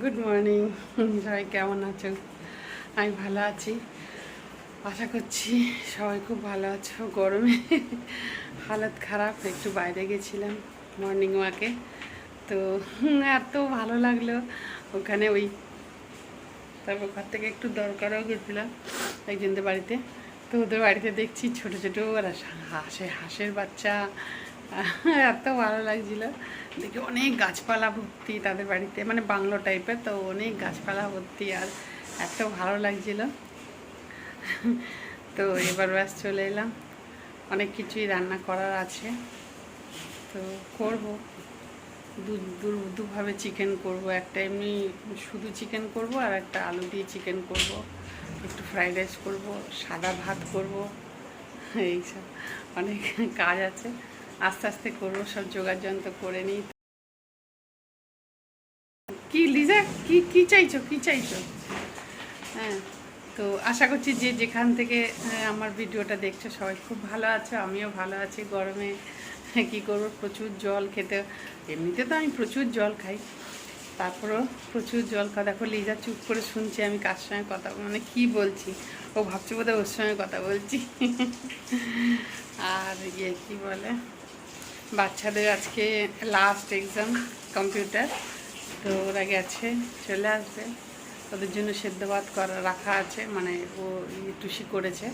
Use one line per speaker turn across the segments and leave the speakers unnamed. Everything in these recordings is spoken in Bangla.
গুড মর্নিং সবাই কেমন আছো? আমি ভালো আছি। আশা করছি সবাই খুব ভালো আছো। গরমে হালত খারাপ, একটু বাইরে গেছিলাম মর্নিং ওয়াকে তো এত ভালো লাগল। ওখানে ওই তারপর ঘর থেকে একটু দরকারও গেছিলাম একজনদের বাড়িতে। তো ওদের বাড়িতে দেখছি ছোট ছোট হাঁসে, হাঁসের বাচ্চা এত ভালো লাগছিল। দেখি অনেক গাছপালা ভর্তি তাদের বাড়িতে মানে বাংলো টাইপের তো অনেক গাছপালা ভর্তি আর এত ভালো লাগছিল। তো এবার ব্যাস চলে এলাম। অনেক কিছুই রান্না করার আছে। তো করব। দু দুভাবে চিকেন করব। একটা এমনি শুধু চিকেন করব আর একটা আলু দিয়ে চিকেন করব। একটু ফ্রাইড রাইস করব, সাদা ভাত করব। এইসব অনেক কাজ আছে। আস্তে আস্তে করব, সব জোগাড় যন্ত্র করে নিই। কি লিজা, কি কি চাইছো কি চাইছো? হ্যাঁ তো আশা করছি যে যেখান থেকে আমার ভিডিওটা দেখছ, সবাই খুব ভালো আছে, আমিও ভালো আছি। গরমে কি করব, প্রচুর জল খেতে, এমনিতে তো আমি প্রচুর জল খাই। তারপরেও প্রচুর জল খাওয়া, দেখো লিজা চুপ করে শুনছে, আমি কার সঙ্গে কথা মানে কি বলছি? ও ভাবছে বোধহয় ওর সঙ্গে কথা বলছি। আর ইয়ে কি বলে? বাচ্চাদের আজকে লাস্ট এক্সাম কম্পিউটার তো ওরা গেছে, চলে আসবে। ওদের জন্য সেদ্ধ ভাত করা, রাখা আছে মানে ও টুসি করেছে।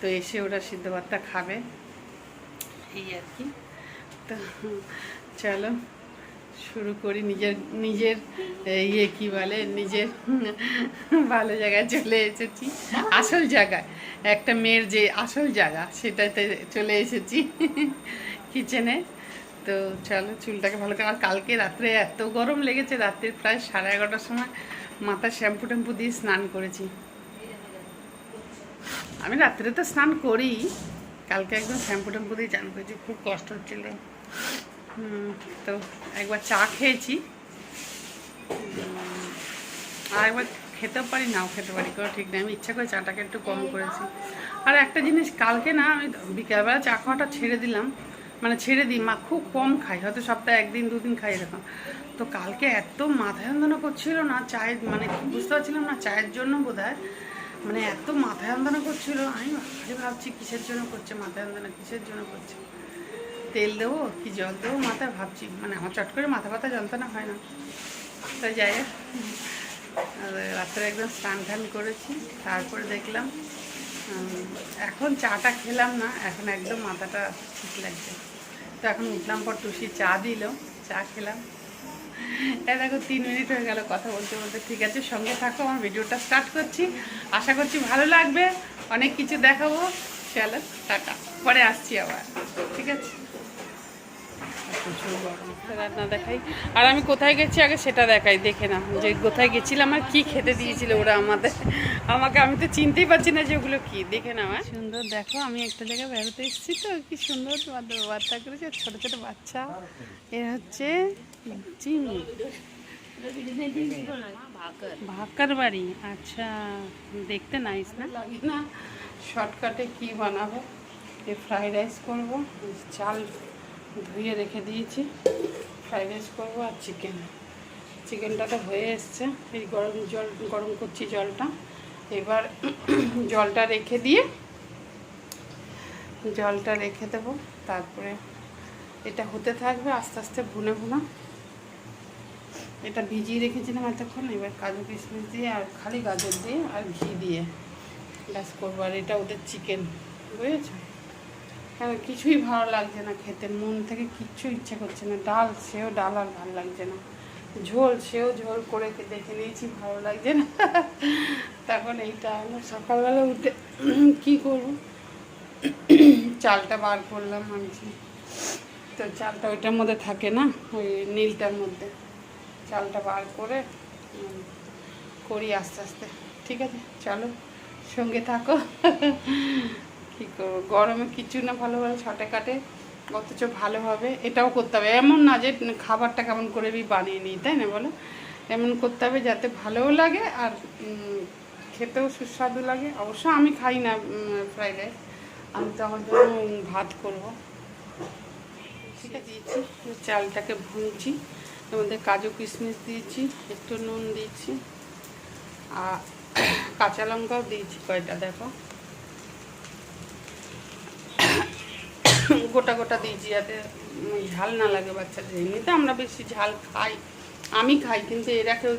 তো এসে ওরা সিদ্ধ ভাতটা খাবে। এই আর কি। তো চলো, শুরু করি নিজের নিজের ইয়ে কি বলে, নিজের ভালো জায়গায় চলে এসেছি। আসল জায়গায়, একটা মেয়ের যে আসল জায়গা, সেটাতে চলে এসেছি। কিচেনে তো চলো, চুলটাকে ভালো করে, আর কালকে রাত্রে এত গরম লেগেছে, রাত্রে প্রায় সাড়ে এগারোটার সময় মাথা শ্যাম্পু ট্যাম্পু দিয়ে স্নান করেছি। আমি রাত্রে তো স্নান করি, কালকে একদম শ্যাম্পু ট্যাম্পু দিয়ে চান করেছি, খুব কষ্ট হচ্ছিল। তো একবার চা খেয়েছি। আর একবার খেতেও পারি নাও খেতে পারি, কোনো ঠিক নেই, আমি ইচ্ছা করে চাটাকে একটু কম করেছি। আর একটা জিনিস, কালকে না আমি বিকেলবেলা চা খাওয়াটা ছেড়ে দিলাম মানে ছেড়ে দিই, মা খুব কম খাই হয়তো সপ্তাহে একদিন, দুদিন খাই এরকম। তো কালকে এত মাথা যন্ত্রণা করছিল না, চায়ের মানে বুঝতে পারছিলাম না, চায়ের জন্য বোধ মানে এত মাথা যন্ত্রণা করছিল। আমি ভাবছি ভাবছি কিসের জন্য করছে, মাথা যন্ত্রণা কিসের জন্য করছে? তেল দেবো কি জল দেবো মাথায় ভাবছি মানে আমার চট করে মাথা ব্যথা যন্ত্রণা হয় না। তো যাই আর রাত্রে একদম স্নান টান করেছি, তারপরে দেখলাম এখন চাটা খেলাম না, এখন একদম মাথাটা ঠিক লাগছে। তো এখন উঠলাম পর টুসি চা দিল, চা খেলাম। দেখো, তিন মিনিট হয়ে গেল কথা বলতে বলতে। ঠিক আছে, সঙ্গে থাকো, আমার ভিডিওটা স্টার্ট করছি। আশা করছি ভালো লাগবে। অনেক কিছু দেখাবো। চলো, টাটা। পরে আসছি আবার। ঠিক আছে? প্রচুর গরম রান্না দেখাই। আর আমি কোথায় গেছি আগে সেটা দেখাই দেখে না যে কোথায় গেছিলাম আর কি খেতে দিয়েছিল ওরা আমাদের। আমাকে আমি তো চিনতেই পারছি না যে ওগুলো কি। দেখে না আমার সুন্দর দেখো আমি একটা জায়গায় বেরোতে এসেছি তো কি সুন্দর বার্তা করেছে ছোট ছোট বাচ্চা। এ হচ্ছে চিনি ভাকার বাড়ি। আচ্ছা দেখতে নাইস না? না। শর্টকাটে কি বানাবো? ফ্রাইড রাইস করব চাল ধুয়ে রেখে দিয়েছি। ফ্রাইড রাইস করব আর চিকেন চিকেনটা তো হয়ে এসছে। এই গরম জল, গরম করছি জলটা। এবার জলটা রেখে দিয়ে জলটা রেখে দেবো। তারপরে এটা হতে থাকবে আস্তে আস্তে ভুনে ভুনা। এটা ভিজিয়ে রেখেছিলাম এতক্ষণ। এবার কাজু কিশমিশ দিয়ে আর খালি গাজর দিয়ে আর ঘি দিয়ে ব্যাস করব। আর এটা ওদের চিকেন বুঝেছ? হ্যাঁ কিছুই ভালো লাগছে না খেতে। মন থেকে কিচ্ছু ইচ্ছে করছে না। ডাল, সেও ডাল আর ভালো লাগছে না। ঝোল, সেও ঝোল করে দেখে নিয়েছি ভালো লাগছে না। তখন এইটা হলো। সকালবেলা উঠে কি করব? চালটা বার করলাম আনছি। তো চালটা ওইটার মধ্যে থাকে না? ওই নীলটার মধ্যে। চালটা বার করে করি আস্তে আস্তে। ঠিক আছে? চলো, সঙ্গে থাকো। কী করব গরমে কিছু না ভালোভাবে ভালো ছটে কাটে, অথচ ভালোভাবে এটাও করতে হবে। এমন না যে খাবারটা কেমন করে বানিয়ে নিই, তাই না বলো? এমন করতে হবে যাতে ভালোও লাগে আর খেতেও সুস্বাদু লাগে। অবশ্য আমি খাই না ফ্রাইড রাইস আমি তো আমার জন্য ভাত করব। ঠিক আছে, দিয়েছি। চালটাকে ভুনছি। এর মধ্যে কাজু কিশমিশ দিয়েছি, একটু নুন দিয়েছি, আর কাঁচা লঙ্কাও দিয়েছি কয়টা দেখো। গোটা গোটা দিয়েছি যাতে ঝাল না লাগে বাচ্চাদের। এমনিতে আমরা বেশি ঝাল খাই, আমি খাই, কিন্তু এরা কেউ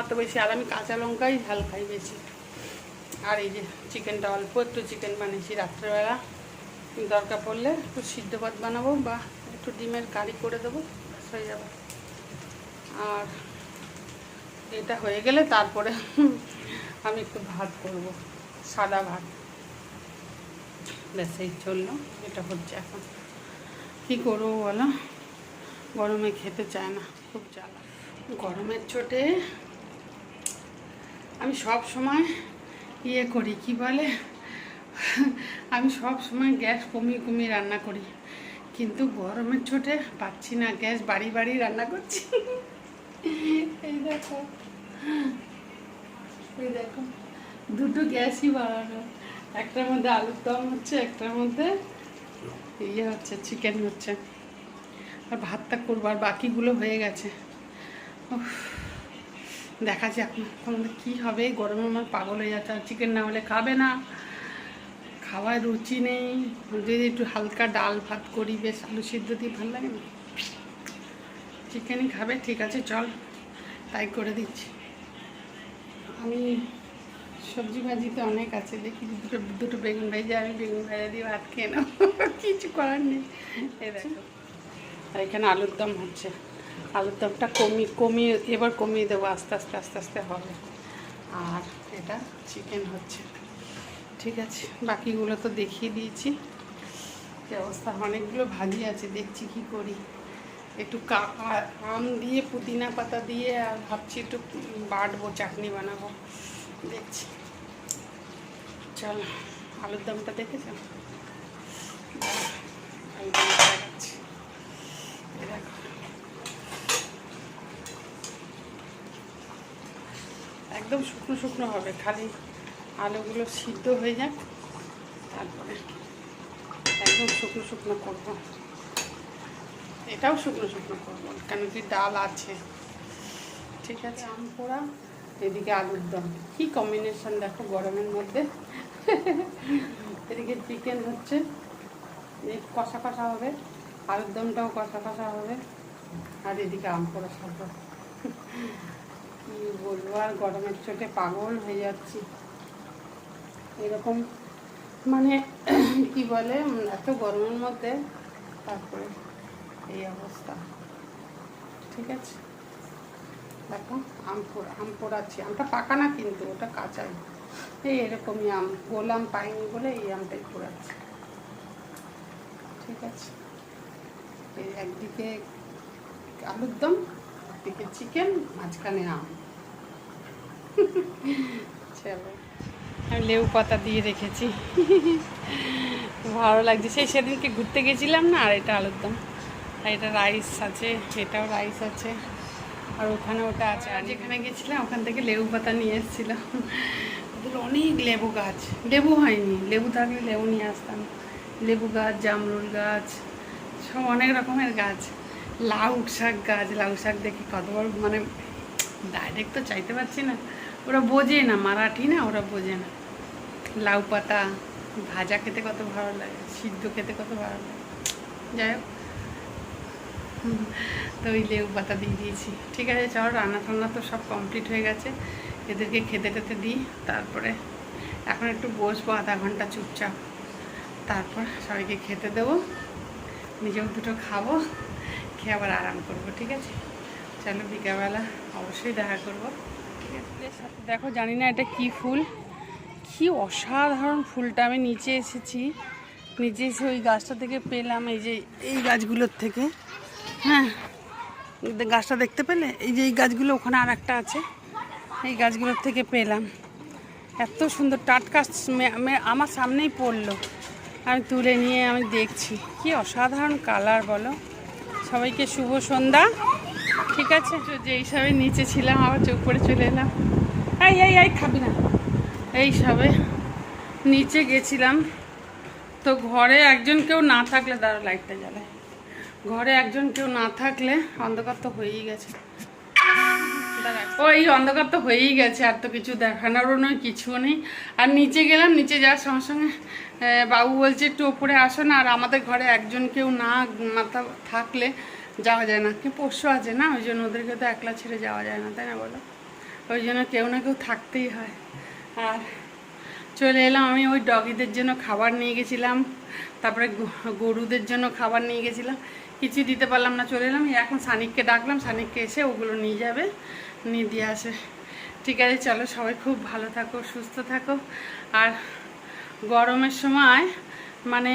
অত বেশি, আর আমি কাঁচা লঙ্কাই ঝাল খাই বেশি। আর এই যে চিকেনটা অল্প, একটু চিকেন বানিয়েছি রাত্রেবেলা। দরকার পড়লে একটু সিদ্ধ ভাত বানাবো বা একটু ডিমের কারি করে দেবো হয়ে যাবে। আর এটা হয়ে গেলে তারপরে আমি একটু ভাত করব, সাদা ভাত। ব্যাস চলল, এটা হচ্ছে এখন। কী করব বলো? গরমে খেতে চায় না, খুব জ্বালা। গরমের চোটে আমি সব সময় ইয়ে করি, কি বলে? আমি সব সময় গ্যাস কমিয়ে কমিয়ে রান্না করি, কিন্তু গরমের চোটে পাচ্ছি না গ্যাস, বাড়ি বাড়ি রান্না করছি। এই দেখো এই দেখো, দুটো গ্যাসই বাড়ানো। একটার মধ্যে আলুর দম হচ্ছে, একটার মধ্যে ইয়ে হচ্ছে চিকেন হচ্ছে। আর ভাতটা করব, আর বাকিগুলো হয়ে গেছে। দেখা যাক আমাদের কী হবে গরমে আমার পাগল হয়ে যাচ্ছে। আর চিকেন না হলে খাবে না। খাওয়ার রুচি নেই। যদি একটু হালকা ডাল ভাত করি, বেশ আলু সিদ্ধ দিয়ে ভালো লাগে না? চিকেনই খাবে, ঠিক আছে, চল, তাই করে দিচ্ছি। আমি সবজি ভাজি তো অনেক আছে, দেখি দুটো দুটো বেগুন ভেজে, আমি বেগুন ভাজা দিয়ে ভাত খেয়ে নেব। কিছু করার নেই। দেখো। আর এখানে আলুর দম হচ্ছে। আলুর দমটা কমিয়ে কমিয়ে, এবার কমিয়ে দেবো, আস্তে আস্তে আস্তে আস্তে হবে। আর এটা চিকেন হচ্ছে। ঠিক আছে, বাকিগুলো তো দেখিয়ে দিয়েছি। অবস্থা? অনেকগুলো ভাজি আছে, দেখছি কি করি। একটু আম দিয়ে, পুদিনা পাতা দিয়ে, আর ভাবছি একটু বাটবো, চাটনি বানাবো। দেখছি। চল, আলুর দমটা দেখেছ একদম শুকনো শুকনো হবে, খালি আলুগুলো সিদ্ধ হয়ে যাক, তারপরে একদম শুকনো শুকনো করব। এটাও শুকনো শুকনো করব, কেন কি ডাল আছে। ঠিক আছে। আম পোড়া এদিকে আলুর দম। কী কম্বিনেশন দেখো গরমের মধ্যে। এদিকে চিকেন হচ্ছে। কষা কষা হবে। আলুর দমটাও কষা কষা হবে। আর এদিকে আম পোড়া সব কী বলব আর গরমের চোটে পাগল হয়ে যাচ্ছি। এরকম মানে কি বলে, এত গরমের মধ্যে, তারপরে এই অবস্থা। ঠিক আছে? দেখো, আম আম পোড়াচ্ছি। আমটা পাকা না কিন্তু, ওটা কাঁচাই এই এরকমই আম, গোল আম পাইনি বলে এই আমটাই পোড়াচ্ছি। ঠিক আছে? এই একদিকে আলুর দম, একদিকে চিকেন, মাঝখানে আম। চলো। আমি লেবু পাতা দিয়ে রেখেছি। ভালো লাগছে। সেই সেদিনকে ঘুরতে গেছিলাম না, আর এটা আলুর দম। আর এটা রাইস আছে, এটাও রাইস আছে। আর ওখানে ওটা আছে, আর যেখানে গেছিলাম ওখান থেকে লেবু পাতা নিয়ে এসেছিলাম। ওদের অনেক লেবু গাছ। লেবু হয়নি, লেবু থাকলে লেবু নিয়ে আসতাম। লেবু গাছ, জামরুল গাছ, সব অনেক রকমের গাছ। লাউ শাক গাছ, লাউ শাক দেখি কত বড় মানে ডাইরেক্ট তো চাইতে পারছি না। ওরা বোঝে না, মারাঠি না, ওরা বোঝে না। লাউ পাতা, ভাজা খেতে কত ভালো লাগে, সিদ্ধ খেতে কত ভালো লাগে। যাই হোক তো ওই লেবু পাতা দিয়ে দিয়েছি। ঠিক আছে, চল রান্না টান্না তো সব কমপ্লিট হয়ে গেছে। এদেরকে খেতে টেতে দিই, তারপরে এখন একটু বসবো আধা ঘণ্টা চুপচাপ। তারপর সবাইকে খেতে দেবো। নিজেও দুটো খাব, খেয়ে আবার আরাম করব, ঠিক আছে? চলো বিকালবেলা অবশ্যই দেখা করব। দেখো, জানি না এটা কি ফুল। কি অসাধারণ ফুলটা আমি নিচে এসেছি। নিচে এসে ওই গাছটা থেকে পেলাম, এই যে এই গাছগুলোর থেকে। হ্যাঁ। গাছটা দেখতে পেলে? এই যে এই গাছগুলো ওখানে আর একটা আছে। এই গাছগুলোর থেকে পেলাম। এত সুন্দর টাটকা আমার সামনেই পড়ল। আমি তুলে নিয়ে আমি দেখছি। কি অসাধারণ কালার বলো। সবাইকে শুভ সন্ধ্যা। ঠিক আছে? যে হিসাবে নিচে ছিলাম, আবার চোখ করে চলে এলাম। এই এই এই, খাবি না। এই সবে নিচে গেছিলাম। তো ঘরে একজন কেউ না থাকলে তারা লাইটটা জ্বালায় ঘরে একজন কেউ না থাকলে অন্ধকার তো হয়েই গেছে। ওই অন্ধকার তো হয়েই গেছে, আর তো কিছু দেখানোরও নয় কিছু নেই। আর নিচে গেলাম, নিচে যাওয়ার সঙ্গে সঙ্গে বাবু বলছে, একটু ওপরে আসো না, আর আমাদের ঘরে একজন কেউ না মাথা থাকলে যাওয়া যায় না। কি পশু আছে না, ওই জন্য ওদেরকে তো একলা ছেড়ে যাওয়া যায় না, তাই না বলো? ওই জন্য কেউ না কেউ থাকতেই হয়। আর চলে এলাম, আমি ওই ডগিদের জন্য খাবার নিয়ে গেছিলাম। তারপরে গরুদের জন্য খাবার নিয়ে গেছিলাম। কিছু দিতে পারলাম না, চলে এলাম। এখন সানিককে ডাকলাম, সানিককে এসে ওগুলো নিয়ে যাবে, নিয়ে দিয়ে আসে। ঠিক আছে, চলো সবাই খুব ভালো থাকো, সুস্থ থাকো। আর গরমের সময় মানে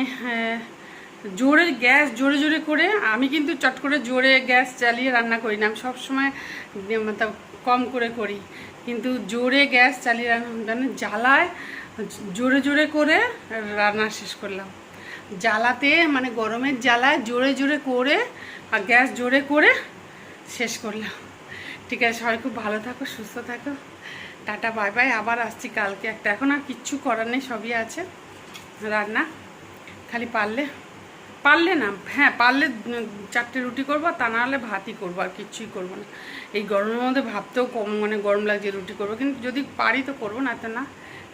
জোরে গ্যাস, জোরে জোরে করে, আমি কিন্তু চট করে জোরে গ্যাস চালিয়ে রান্না করি না। আমি সবসময় কম করে করি। কিন্তু জোরে গ্যাস চালিয়ে রান্না মানে জ্বালায়, জোরে জোরে করে রান্না শেষ করলাম। জ্বালাতে মানে গরমের জ্বালায় জোরে জোরে করে আর গ্যাস জোরে করে শেষ করলাম। ঠিক আছে, সবাই খুব ভালো থাকো, সুস্থ থাকো। Tata, bye bye. আবার আসছি কালকে একটা। এখন আর কিচ্ছু করার নেই, সবই আছে। রান্না। খালি পারলে পারলে না হ্যাঁ পারলে চারটে রুটি করব তা না হলে ভাতই করব আর কিচ্ছুই করব না। এই গরমের মধ্যে ভাবতেও কম মানে গরম লাগছে রুটি করব। কিন্তু যদি পারি তো করব না তো না।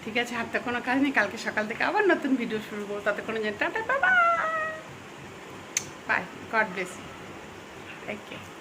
ঠিক আছে হাতটা কোনো কাজ নেই, কালকে সকাল থেকে আবার নতুন ভিডিও শুরু করব। তাতে কোনো যে টাটা, বাবা। Bye God bless thank you